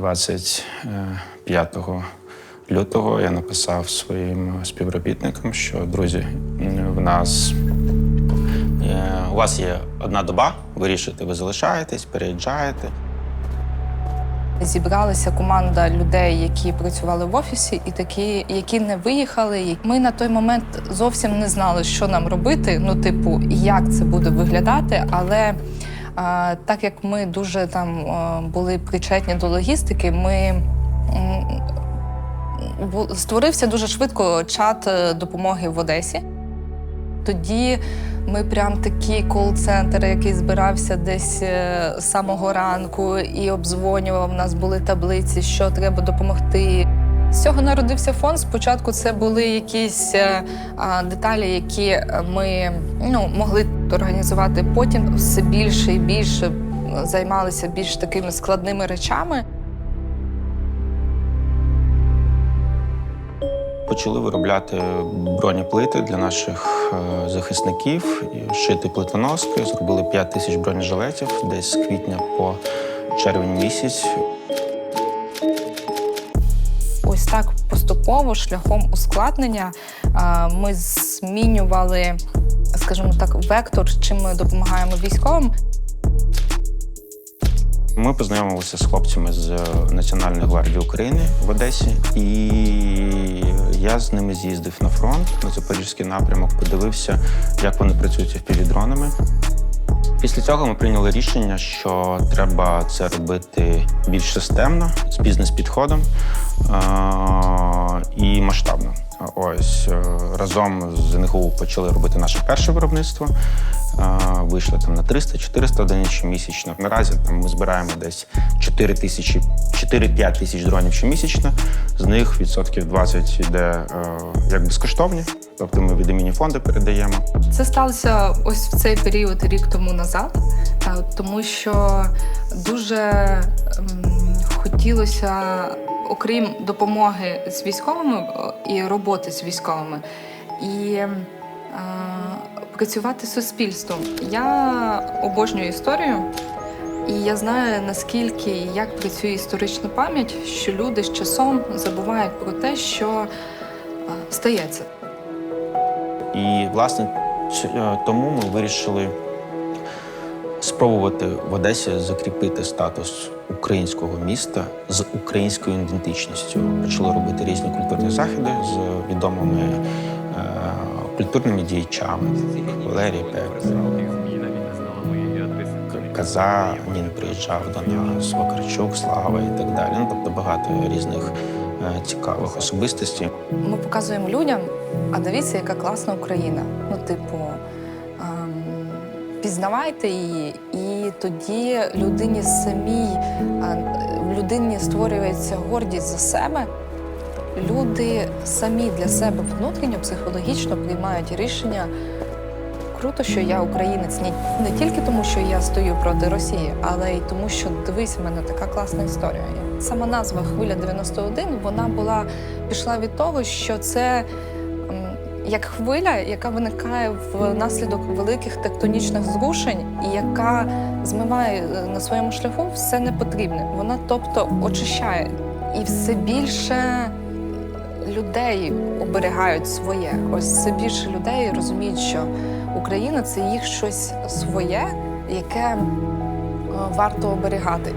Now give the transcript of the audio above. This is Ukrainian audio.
25 лютого я написав своїм співробітникам, що друзі, в нас е, у вас є одна доба, вирішуєте, ви залишаєтесь, переїжджаєте. Зібралася команда людей, які працювали в офісі, і такі, які не виїхали. Ми на той момент зовсім не знали, що нам робити. Ну, типу, як це буде виглядати. Але так як ми дуже там були причетні до логістики, ми створився дуже швидко чат е, допомоги в Одесі. Тоді ми прям такий кол-центр, який збирався десь е, з самого ранку і обдзвонював. У нас були таблиці, що треба допомогти. З цього народився фонд. Спочатку це були якісь е, деталі, які ми ну, могли організувати. Потім все більше і більше е, займалися більш такими складними речами. Почали виробляти бронеплити для наших е, захисників, шити плитоноски. Зробили 5 тисяч бронежилетів десь з квітня по червень місяць. Ось так поступово, шляхом ускладнення, ми змінювали, скажімо так, вектор, чим ми допомагаємо військовим. Ми познайомилися з хлопцями з е, Національної гвардії України в Одесі, і я з ними з'їздив на фронт на Запорізький напрямок, подивився, як вони працюють з Після цього ми прийняли рішення, що треба це робити більш системно, з бізнес-підходом е-. Ось е, разом з НГУ почали робити наше перше виробництво. Е, Вийшли там на 300-400 одиниць щомісячно. Наразі там ми збираємо десь 4 тисячі, 4-5 тисяч дронів щомісячно. З них відсотків 20 йде е, як безкоштовні, тобто ми від імені фонду передаємо. Це сталося ось в цей період рік тому назад, тому що дуже ем, хотілося, окрім допомоги з військовими е, і роботи з військовими, і е, працювати з суспільством. Я обожнюю історію. І я знаю наскільки і як працює історична пам'ять, що люди з часом забувають про те, що е, стається. І, власне, е, тому ми вирішили спробувати в Одесі закріпити статус українського міста з українською ідентичністю. Почали робити різні культурні заходи з відомими е, культурними діячами. Валерій Пек, Казанін приїжджав до нас, Вакарчук, Слава і так далі. Ну, тобто багато різних е, цікавих особистостей. Ми показуємо людям, а дивіться, яка класна Україна. Ну, типу, ем, пізнавайте її, і тоді людині самій в людині створюється гордість за себе. Люди самі для себе внутрішньо, психологічно приймають рішення. Круто, що я українець не, тільки тому, що я стою проти Росії, але й тому, що дивись, в мене така класна історія. Сама назва Хвиля 91 вона була пішла від того, що це як хвиля, яка виникає внаслідок великих тектонічних зрушень, і яка змиває е, на своєму шляху все непотрібне. Вона, тобто, очищає і все більше людей оберігають своє. Ось все більше людей розуміють, що Україна це їх щось своє, яке е, варто оберігати.